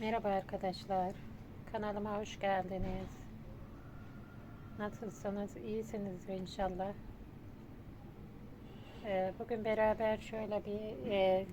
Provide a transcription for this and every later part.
Merhaba arkadaşlar. Kanalıma hoş geldiniz. Nasılsınız? İyisinizdir inşallah. Ee, bugün beraber şöyle bir e,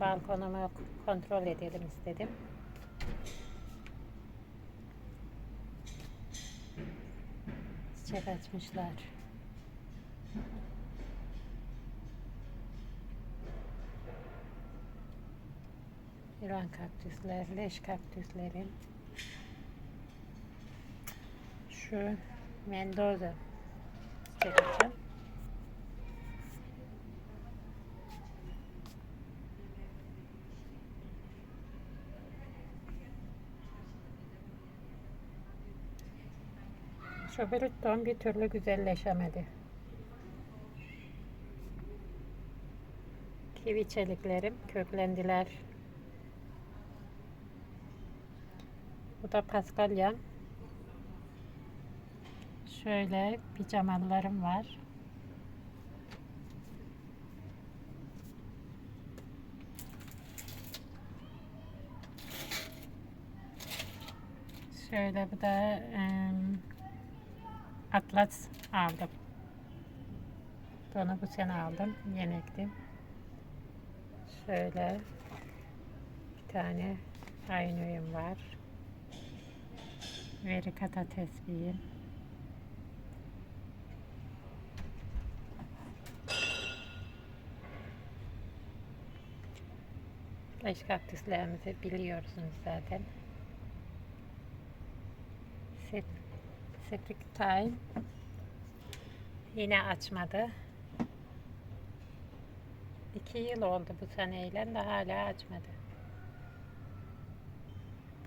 balkonumu kontrol edelim istedim. Çiçek açmışlar. İran kaktüsler, leş kaktüslerin şu Mendoza. Şu Britton bir türlü güzelleşemedi. Kivi çeliklerim köklendiler. Bu da Paskalya. Şöyle pijamalarım var. Şöyle bu da em, Atlas aldım. Bunu bu sene aldım. Yeni ektim. Şöyle bir tane aynıyım var. Veri kata tesbihim. Leş kaktüslerimizi biliyorsunuz zaten. Septic Time yine açmadı. İki yıl oldu bu seneyle de hala açmadı.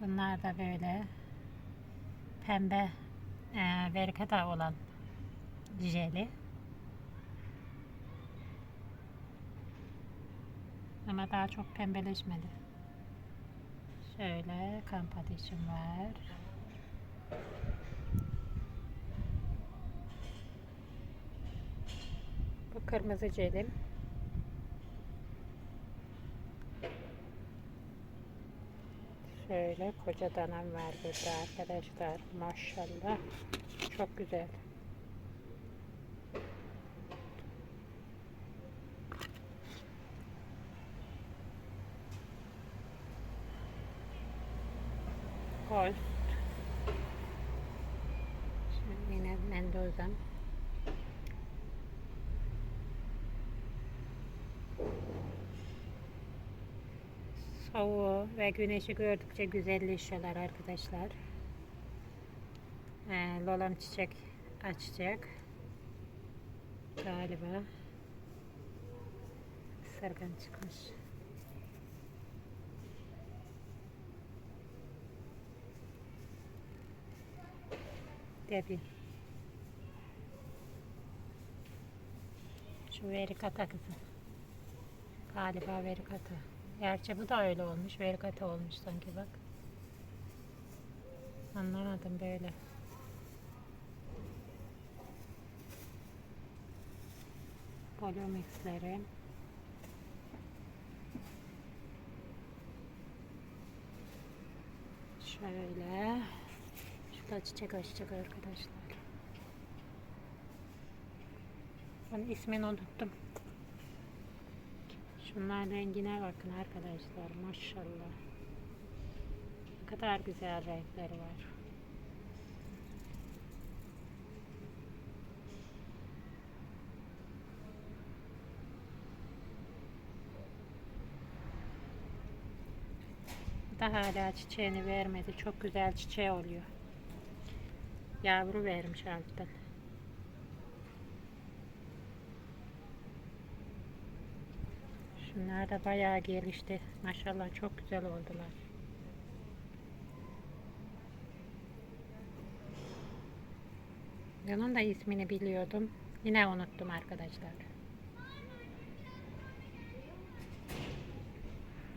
Bunlar da böyle pembe e, verikata olan jeli. Ama daha çok pembeleşmedi. Şöyle kamp ateşim var. Bu kırmızı celim. Şöyle koca danam var arkadaşlar. Maşallah. Çok güzel. Ghost. Şimdi yine Mendoza. Soğuğu ve güneşi gördükçe güzelleşiyorlar arkadaşlar. Ee, Lolam çiçek açacak. Galiba. Sargan çıkmış. Debi. Şu verikata kızım. Galiba verikata. Gerçi bu da öyle olmuş. Verikata olmuş sanki bak. Anlamadım böyle. Polymixleri. Şöyle. Şurada çiçek açacak arkadaşlar. Ben ismini unuttum. Şunların rengine bakın arkadaşlar. Maşallah. Ne kadar güzel renkleri var. Da hala çiçeğini vermedi. Çok güzel çiçeği oluyor. Yavru vermiş alttan. Şunlar da bayağı gelişti. Maşallah çok güzel oldular. Bunun da ismini biliyordum. Yine unuttum arkadaşlar.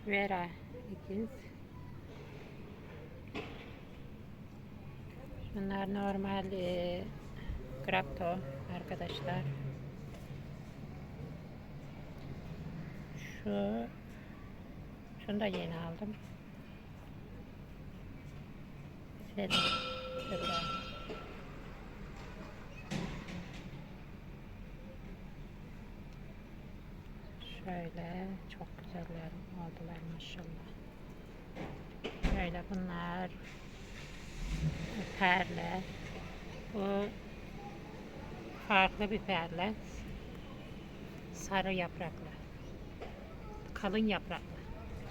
Vera ikiz. Bunlar normal e, grapto arkadaşlar. Şu şunu da yeni aldım. Senin türler. Şöyle çok güzeller oldular maşallah. Şöyle bunlar perle. Bu farklı bir perle. Sarı yapraklı. Kalın yapraklı.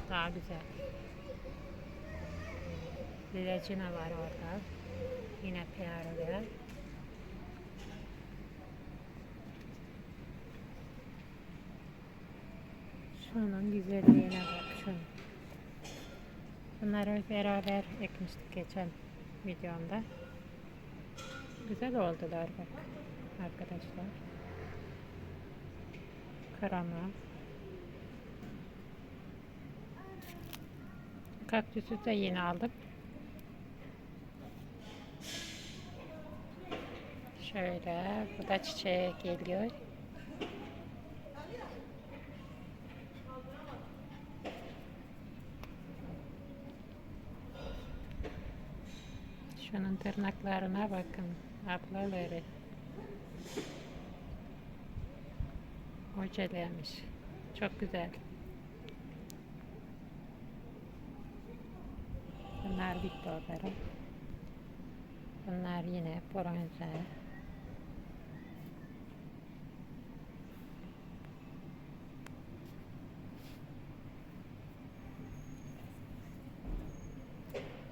Daha güzel. Lilacina var orada. Yine perle. Şunun güzelliğine bak şunun. Bunları beraber ekmiştik geçen videomda. Güzel oldular bak arkadaşlar. Karama. Kaktüsü de yeni aldık. Şöyle bu da çiçeğe geliyor. Şunun tırnaklarına bakın. Ablaları. Hocalamış. Çok güzel. Bunlar bitti onların. Bunlar yine bronze.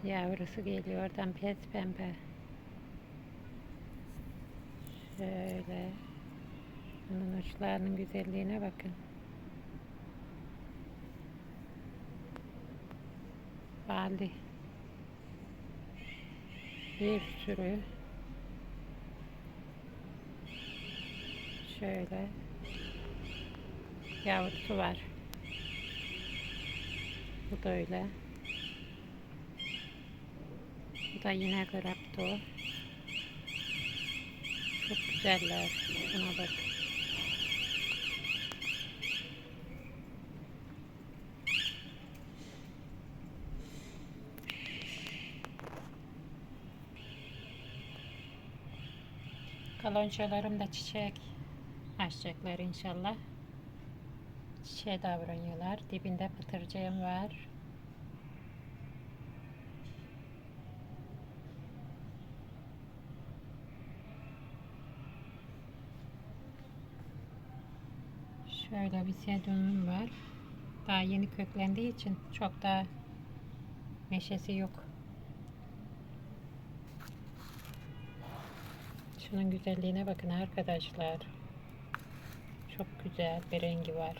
Yavrusu geliyor oradan pes pembe. Şöyle. Bunun uçlarının güzelliğine bakın. Bali. Bir sürü. Şöyle. Yavrusu var. Bu da öyle. Bu da yine grapto. Çok güzeller. Şuna bak. Kalonçalarım da çiçek açacaklar inşallah. Çiçeğe davranıyorlar. Dibinde pıtırcığım var. Şöyle bir sedumum var. Daha yeni köklendiği için çok da neşesi yok. Şunun güzelliğine bakın arkadaşlar. Çok güzel bir rengi var.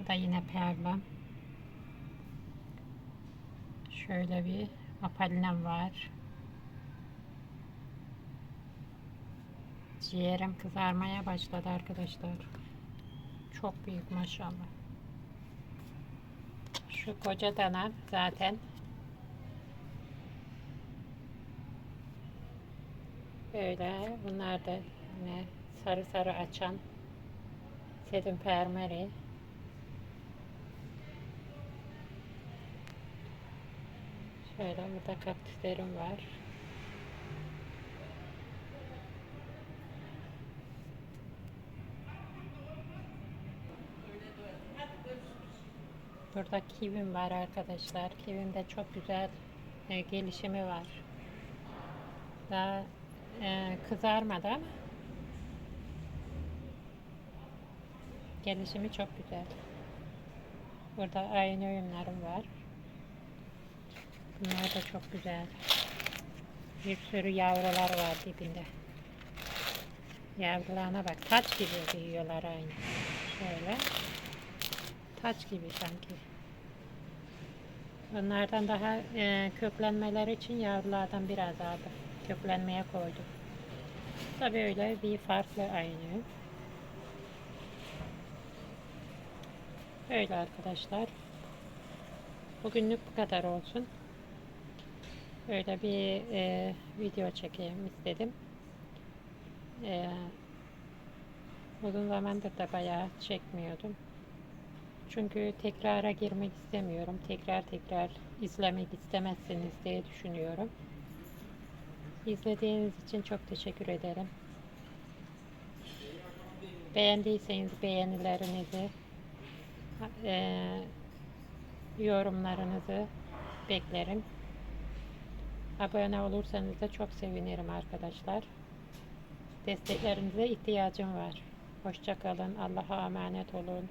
Bu da yine perla. Şöyle bir apalinem var. Ciğerim kızarmaya başladı arkadaşlar. Çok büyük maşallah. Şu koca dana zaten. Böyle bunlar da yine sarı sarı açan sedum permeri şöyle burada kaktüslerim var Burada kivim var arkadaşlar. Kivim de çok güzel e, gelişimi var. Daha e, kızarmadı ama gelişimi çok güzel. Burada aynı ürünlerim var. Bunlar da çok güzel. Bir sürü yavrular var dibinde. Yavrularına bak. Taç gibi büyüyorlar aynı. Şöyle. Taç gibi sanki. Onlardan daha e, köklenmeleri için yavrulardan biraz aldım. Köklenmeye koydum. Tabi öyle bir farklı aynı. Öyle arkadaşlar. Bugünlük bu kadar olsun. Böyle bir e, video çekeyim istedim. E, uzun zamandır da bayağı çekmiyordum. Çünkü tekrara girmek istemiyorum. Tekrar tekrar izlemek istemezsiniz diye düşünüyorum. İzlediğiniz için çok teşekkür ederim. Beğendiyseniz beğenilerinizi, eee, yorumlarınızı beklerim. Abone olursanız da çok sevinirim arkadaşlar. Desteklerinize ihtiyacım var. Hoşça kalın. Allah'a emanet olun.